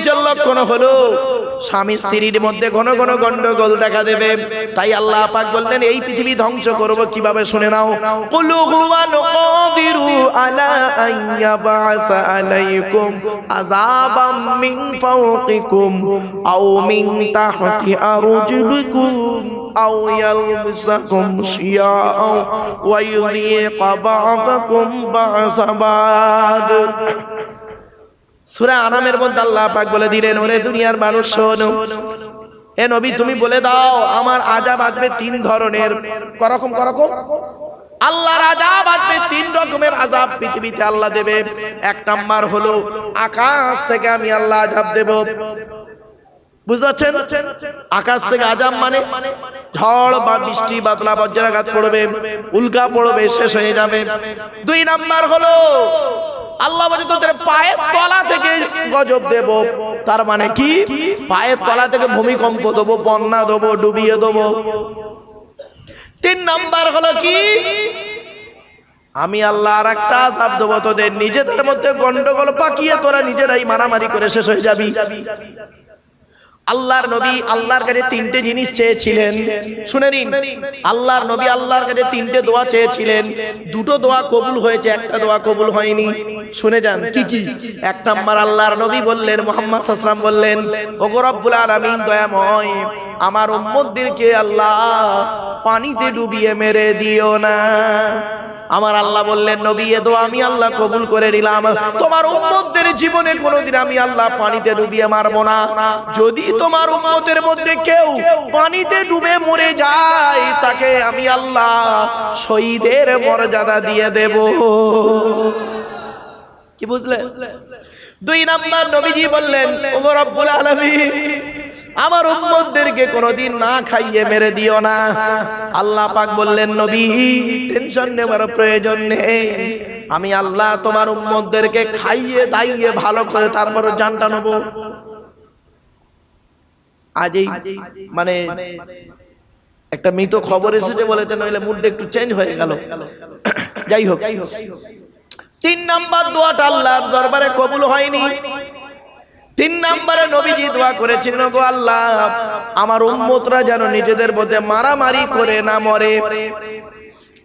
ধ্বংসের লক্ষণ হলো? স্বামী স্ত্রীর মধ্যে ঘন ঘন গন্ডগোল দেখা দেবে। তাই আল্লাহ পাক বললেন, এই পৃথিবী ধ্বংস করব কীভাবে শুনে নাও? কুলু হুয়াল কাদিরু আলা আইয়াবাসা আলাইকুম আযাবাম মিন ফাওকিকুম আও মিন তাহতি আরজুলিকুম আও ইয়ালবিসাকুম শিয়াআ ওয়া ইউযীকা বা'দাকুম বা'সা বা'দ সূরা আনামের মধ্যে আল্লাহ পাক বলে দিলেন, ওরে দুনিয়ার মানুষ, শোনো। এ নবী, তুমি বলে দাও, আমার আজাব আসবে তিন ধরনের। করকম করকম? আল্লাহর আজাব আসবে তিন রকমের আজাব পৃথিবীতে আল্লাহ দেবে। এক নাম্বার হলো, আকাশ থেকে আমি আল্লাহ আজাব দেব। বুঝতে পারছেন? আকাশ থেকে আজাব মানে ঝড় বা বৃষ্টি বাতলা বজ্রাঘাত পড়বে, উল্কা পড়বে, শেষ হয়ে যাবে। দুই নাম্বার হলো আল্লাহ বলছে তোদের পায়ের তলা থেকে গজব দেব। তার মানে কি? পায়ের তলা থেকে ভূমিকম্প দেবো বন্যা দেবো ডুবিয়ে দেবো। তিন নাম্বার হলো কি? আমি আল্লাহ আর একটা আজাব দেবো তোদের। নিজেদের মধ্যে গন্ডগোল পাকিয়ে তোরা নিজেরাই মারামারি করে শেষ হয়ে যাবি। আল্লাহর নবী আল্লাহর কাছে তিনটে জিনিস চেয়েছিলেন। শুনে নিন। আল্লাহর নবী আল্লাহর কাছে তিনটে দোয়া চেয়েছিলেন। দুটো দোয়া কবুল হয়েছে, একটা দোয়া কবুল হয়নি। শুনে যান, কি কি? এক নাম্বার আল্লাহর নবী বললেন, মোহাম্মদ সাসলাম বললেন, ওগো রব্বুল আলামিন, দয়াময়, আমার উম্মতদেরকে আল্লাহ পানিতে ডুবিয়ে মেরে দিও না। আমার আল্লাহ বললেন, নবী, এ আমি আল্লাহ কবুল করে নিলাম। তোমার উম্মতদের জীবনে কোনোদিন আমি আল্লাহ পানিতে ডুবিয়ে মারবো না। যদি তোমার উম্মতের মধ্যে কেউ পানিতে ডুবে মরে যায়, তাকে আমি আল্লাহ শহীদের মর্যাদা দিয়ে দেব। কি বুঝলে? দুই নাম্বার নবীজি বললেন ওমর রব্বুল আলামিন আমার উম্মতদেরকে কোনোদিন না খাইয়ে মেরে দিও না। আল্লাহ পাক বললেন, নবী টেনশন নেবার প্রয়োজন নেই। আমি আল্লাহ তোমার উম্মতদেরকে খাইয়ে, দাইয়ে, ভালো করে তারপর জানটা নেব। আজ এই মানে একটা মৃত খবর এসেছে বলেতে নইলে মুডটা একটু চেঞ্জ হয়ে গেল। যাই হোক। তিন নাম্বার দোয়াটা আল্লাহর দরবারে কবুল হয়নি। তিন নম্বরে নবীজি দোয়া করেছিলেন গো আল্লাহ, আমার উম্মতরা যেন নিজেদের মধ্যে মারামারি করে না মরে।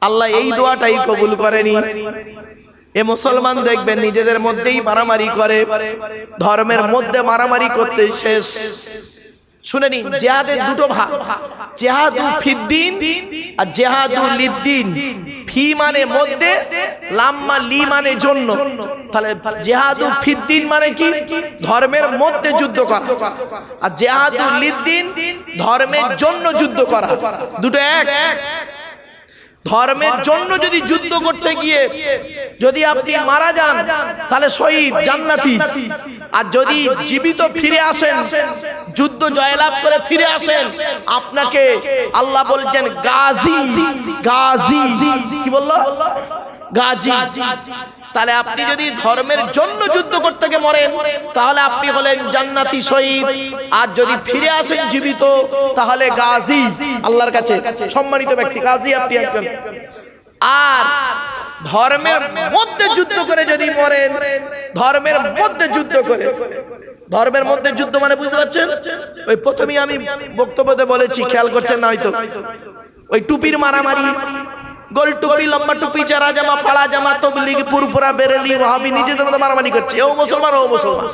আল্লাহ এই দোয়াটাই কবুল করেনি। এ মুসলমান দেখবেন, নিজেদের মধ্যেই মারামারি করে, ধর্মের মধ্যে মারামারি করতে শেষ। শুনে নিন, জেহাদের দুটো ভাগ জেহাদু ফিদ্দিন আর জেহাদু লিদ্দিন। ফি মানে মধ্যে, লাম্মা লি মানে জন্য। তাহলে জেহাদু ফিদ্দিন মানে কি? ধর্মের মধ্যে যুদ্ধ করা। আর জেহাদু লিদ্দিন ধর্মের জন্য যুদ্ধ করা। দুটো এক। ধর্মের জন্য যদি যুদ্ধ করতে গিয়ে যদি আপনি মারা যান তাহলে শহীদ জান্নাতি। আর যদি জীবিত ফিরে আসেন যুদ্ধ জয়লাভ করে ফিরে আসেন আপনাকে আল্লাহ বলছেন গাজী গাজী। কি বলল? গাজী। তাহলে আপনি যদি ধর্মের জন্য যুদ্ধ করতে গিয়ে মরেন তাহলে আপনি হলেন জান্নাতি শহীদ। আর যদি ফিরে আসেন জীবিত তাহলে গাজী আল্লাহর কাছে সম্মানিত ব্যক্তি গাজী আপনি একজন। আর ধর্মের মধ্যে যুদ্ধ করে যদি মরেন ধর্মের মধ্যে যুদ্ধ করে। ধর্মের মধ্যে যুদ্ধ মানে বুঝতে পারছেন? ওই প্রথমেই আমি বক্তব্যতে বলেছি খেয়াল করছেন না হয়তো। ওই টুপির মারামারি গোল টুপি, লম্বা টুপি, চারা জামা, ফাড়া জামা, তবলিগ পুরপুরা বেরেলি ওহাবি নিজেদের মধ্যে মারামারি করছে। ও মুসলমান ও মুসলমান।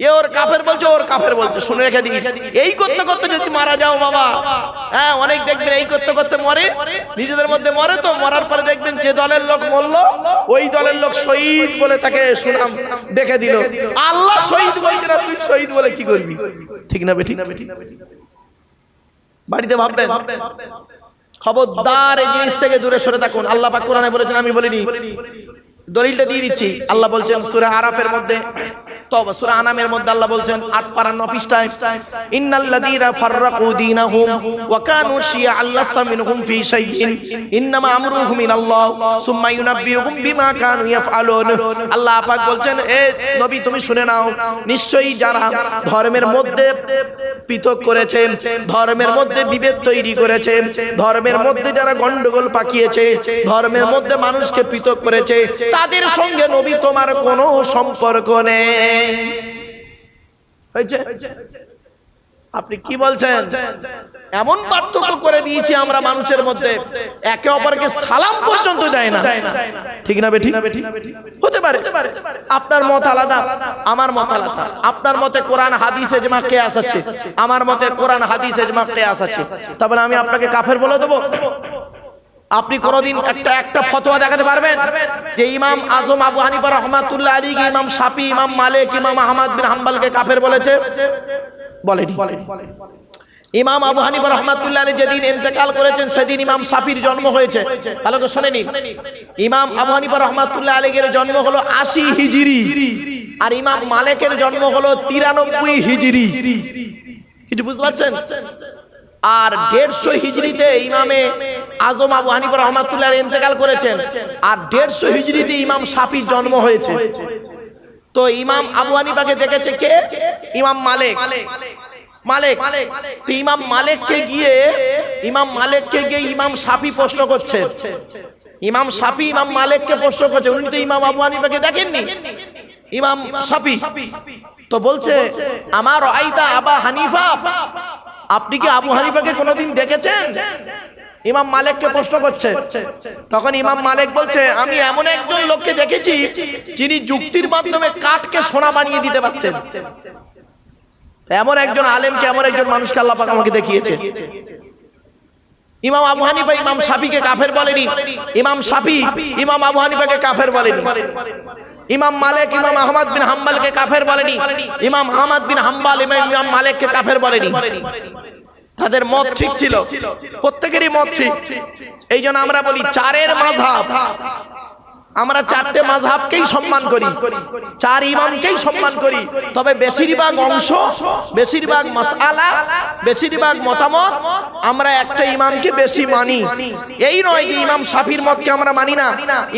এ ওর কাফের বলছে, ওর কাফের বলছে, শুনে রেখে দিই। এই করতে করতে যদি মারা যাও বাবা হ্যাঁ অনেক দেখবেন, এই করতে করতে মরে, নিজেদের মধ্যে মরে তো, মরার পরে দেখবেন যে দলের লোক মরলো, ওই দলের লোক শহীদ বলে তাকে সুনাম দেখে দিল। আল্লাহ শহীদ বলছে না, তুই শহীদ বলে কি করবি? ঠিক না বেঠিক বাড়িতে ভাববেন? খবরদার এই জিনিস থেকে দূরে সরে থাকুন। আল্লাহ পাক কোরআনে বলেছেন, আমি বলিনি। দলিলটা দিয়ে দিচ্ছি। আল্লাহ বলছেন, সূরা আরাফের মধ্যে তবে সূরা আনামের মধ্যে আল্লাহ বলছেন 8 পারা 9 পৃষ্ঠায়, ইন্নাল্লাযীনা ফাররাকু দীনাহুম ওয়া কানু শিয়া আল্লাহা মিনহুম ফি শাইইন, ইন্নামা আমরুহুম ইলাল্লাহ সুম্মা ইউনাব্বিউহুম বিমা কানু ইয়াফআলুন। আল্লাহ পাক বলছেন, এ নবী, তুমি শুনে নাও, নিশ্চয়ই যারা ধর্মের মধ্যে পৃথক করেছেন ধর্মের মধ্যে বিভেদ তৈরি করেছেন ধর্মের মধ্যে যারা গন্ডগোল পাকিয়েছে, ধর্মের মধ্যে মানুষকে পৃথক করেছে, তাদের সঙ্গে নবী, তোমার কোনো সম্পর্ক নেই। হয়েছে? আপনি কি বলছেন? এমন পার্থক্য করে দিয়েছি আমরা মানুষের মধ্যে, একে অপরকে সালাম পর্যন্ত দেয় না। ঠিক না বেঠিক? হতে পারে। আপনার মত আলাদা, আমার মত আলাদা। আপনার মতে কোরআন, হাদিস, এজমা, কেয়াস আছে। আমার মতে কোরআন, হাদিস, এজমা, কেয়াস আছে। তারপরে আমি আপনাকে কাফের বলে দেবো? আপনি কোনদিন একটা একটা ফতোয়া দেখাতে পারবেন? যে ইমাম আজম আবু হানিফা রহমাতুল্লাহ আলী ইমাম শাফি, ইমাম মালিক, ইমাম আহমদ বিন হাম্বালকে কাফের বলেছে। বলেনি। ইমাম আবু হানিফা রহমাতুল্লাহ আলী যেদিন ইন্তেকাল করেছেন, সেদিন ইমাম শাফির জন্ম হয়েছে। ভালো করে শুনে নিন। ইমাম আবু হানিফা রহমাতুল্লাহ আলীর জন্ম হলো আশি হিজরি, আর ইমাম মালিকের জন্ম হলো তিরানব্বই হিজরি। কিছু বুঝতে পারছেন? আর দেড়শো হিজড়িতে ইমামে আজম আবু হানিফা রহমাতুল্লাহ ইন্তেকাল করেছেন। আর দেড়শো হিজড়িতে ইমাম শাফির জন্ম হয়েছে। তো ইমাম আবু হানিফাকে দেখেছে কে? ইমাম মালিক। মালিক। ইমাম মালিককে গিয়ে, ইমাম মালিককে গিয়ে ইমাম শাফি প্রশ্ন করছে। ইমাম শাফি ইমাম মালিককে প্রশ্ন করছে। উনি তো ইমাম আবু হানিফাকে দেখেননি। ইমাম শাফি। তো বলছে, আমার আইতা আবা হানিফা। আপনি কি আবু হানিফাকে কোনোদিন দেখেছেন? ইমাম মালিককে প্রশ্ন করছে। তখন ইমাম মালিক বলছে আমি এমন একজন লোককে দেখেছি যিনি যুক্তির মাধ্যমে কাঠকে সোনা বানিয়ে দিতে পারতেন। এমন একজন আলেমকে এমন একজন মানুষকে আল্লাহ পাক আমাকে দেখিয়েছে। ইমাম আবু হানিফা ইমাম শাফিকে কাফের বলেনি। ইমাম শাফি ইমাম আবু হানিফাকে কাফের বলেনি। ইমাম মালিক ইমাম আহমদ বিন হাম্বালকে কাফের বলেনি। ইমাম আহমদ বিন হাম্বাল ইমাম ইমাম মালিককে কাফের বলেনি। তাদের মত ঠিক ছিল। প্রত্যেকেরই মত ঠিক। এই জন্য আমরা বলি চারের মাঝহাব। আমরা চারটে মাঝহাবকেই সম্মান করি। চার ইমামকেই সম্মান করি। তবে বেশিরভাগ অংশ বেশিরভাগ মাসআলা বেশিরভাগ মতামত আমরা একটা ইমামকে বেশি মানি। এই নয় যে ইমাম শাফির মতকে আমরা মানি না।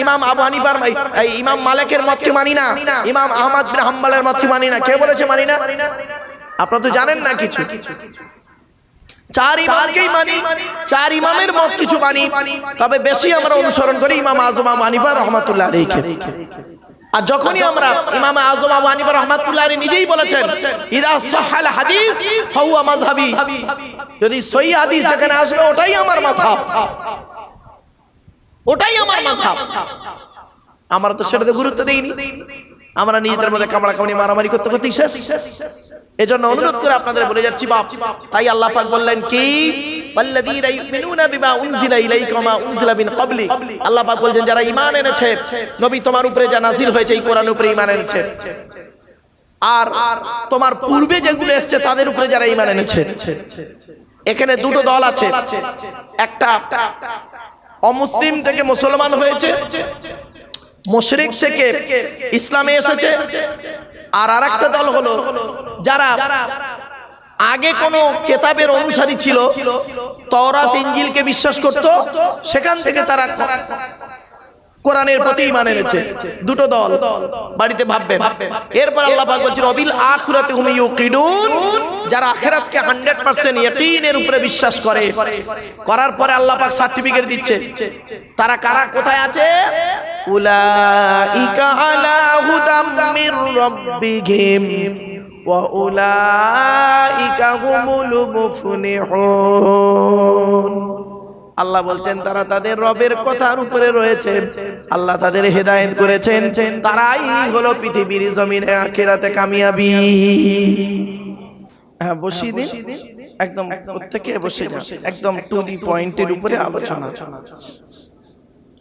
ইমাম আবু হানিফার এই ইমাম মালিকের মতকে মানি না। ইমাম আহমদ বিন হাম্বলের মতকে মানি না। কে বলেছে মানি না? আপনারা তো জানেন না কিছু। চার ইমামকেই মানি চার ইমামের মত কিছু মানি তবে বেশি আমরা অনুসরণ করি ইমাম আজম হানিফা রহমাতুল্লাহ আলাইহি। আর যখনই আমরা ইমাম আজম আবু হানিফা রহমাতুল্লাহ নিজেই বলেছেন ইদা সাহাল হাদিস ফাহুয়া মাযহাবি। যদি সহি হাদিস যেখানে আসবে ওটাই আমার মাযহাব। ওটাই আমার মাযহাব। আমরা তো সেটাতে গুরুত্ব দেইনি। আমরা নিজেদের মধ্যে কামড়া কামড়ি মারামারি করতে করতেই শেষ। এজন্য অনুরোধ করে আপনাদের বলে যাচ্ছি বাপ তাই আল্লাহ পাক বললেন কি? ওয়াল্লাযীনা ইউমিনুনা বিমা উনজিলা ইলাইকা ওয়া মা উনজিলা মিন ক্বাবলি। আল্লাহ পাক বলছেন যারা ঈমান এনেছে নবী তোমার উপরে যা নাযিল হয়েছে এই কোরআনের উপরে ঈমান এনেছে। আর তোমার পূর্বে যেগুলো এসেছে তাদের উপরে যারা ঈমান এনেছে। এখানে দুটো দল আছে। একটা অমুসলিম থেকে মুসলমান হয়েছে মুশরিক থেকে ইসলামে এসেছে আর আরেকটা দল হলো যারা আগে কোন কেতাবের অনুসারী ছিল তওরাত ইনজিলকে বিশ্বাস করত সেখান থেকে তারা কোরআনের প্রতি ঈমান এনেছে। দুটো দল বাড়িতে ভাববেন। এরপর আল্লাহ পাক বলছেন অবিল আখিরাতে হুম ইউকিনুন যারা আখিরাতকে 100% ইয়াকিনের উপরে বিশ্বাস করে। করার পরে আল্লাহ পাক সার্টিফিকেট দিচ্ছে। তারা কারা কোথায় আছে? উলাইকা আলা হুদাম মির রাব্বিহিম। আল্লাহ বলছেন, তারা তাদের রবের কথার উপরে রয়েছে। আল্লাহ তাদের হেদায়েত করেছেন। তারাই হলো পৃথিবীর জমিনে আখেরাতে কামিয়াবি। হ্যাঁ বসিয়ে দিন। একদম প্রত্যেকে বসে যান। একদম টু দি পয়েন্টের উপরে আলোচনা।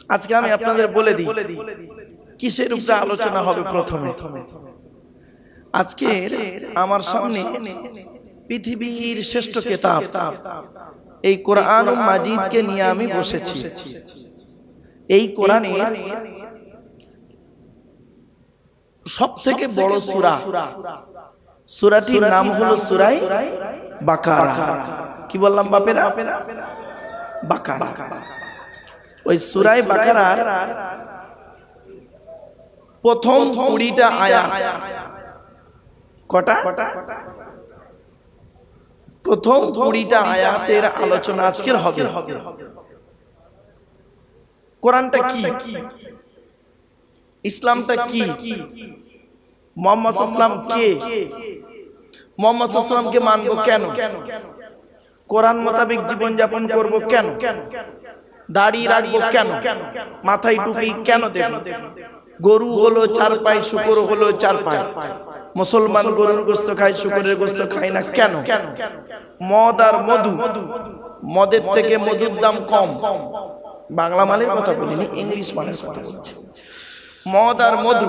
আজকে আমি আপনাদের বলে দিই, কিসের উপরে আলোচনা হবে প্রথমে? আজকে আমার সামনে পৃথিবীর শ্রেষ্ঠ কেতাব। এই কোরআন মাজিদকে নিয়ে আমি বসেছি। এই কোরআনে সব থেকে বড় সুরা। সুরাটির নাম হলো সুরাই বাকারা। কি বললাম বাপেরা? বাকারা। ওই সুরাই বাকারার প্রথম কুড়িটা আয়া কটা? প্রথম কুড়িটা আয়াতের আলোচনা আজকের হবে। কোরআনটা কি? ইসলামটা কি? মোহাম্মদ ইসলাম কে? মোহাম্মদ সাল্লামকে মানবো কেন? কোরআন মোতাবেক জীবন যাপন করব কেন? দাড়ি রাখব কেন? মাথায় টুপি কেন দেব? গরু হলো চার পায়, শুকর হলো চার পায়ে। মুসলমান গরুর গোস্ত খায় শুকরের গোস্ত খায় না কেন? মদ আর মধু। মদের থেকে মধুর দাম কম। বাংলা মালের কথা বলিনি ইংলিশ মালের কথা বলছে। মদ আর মধু।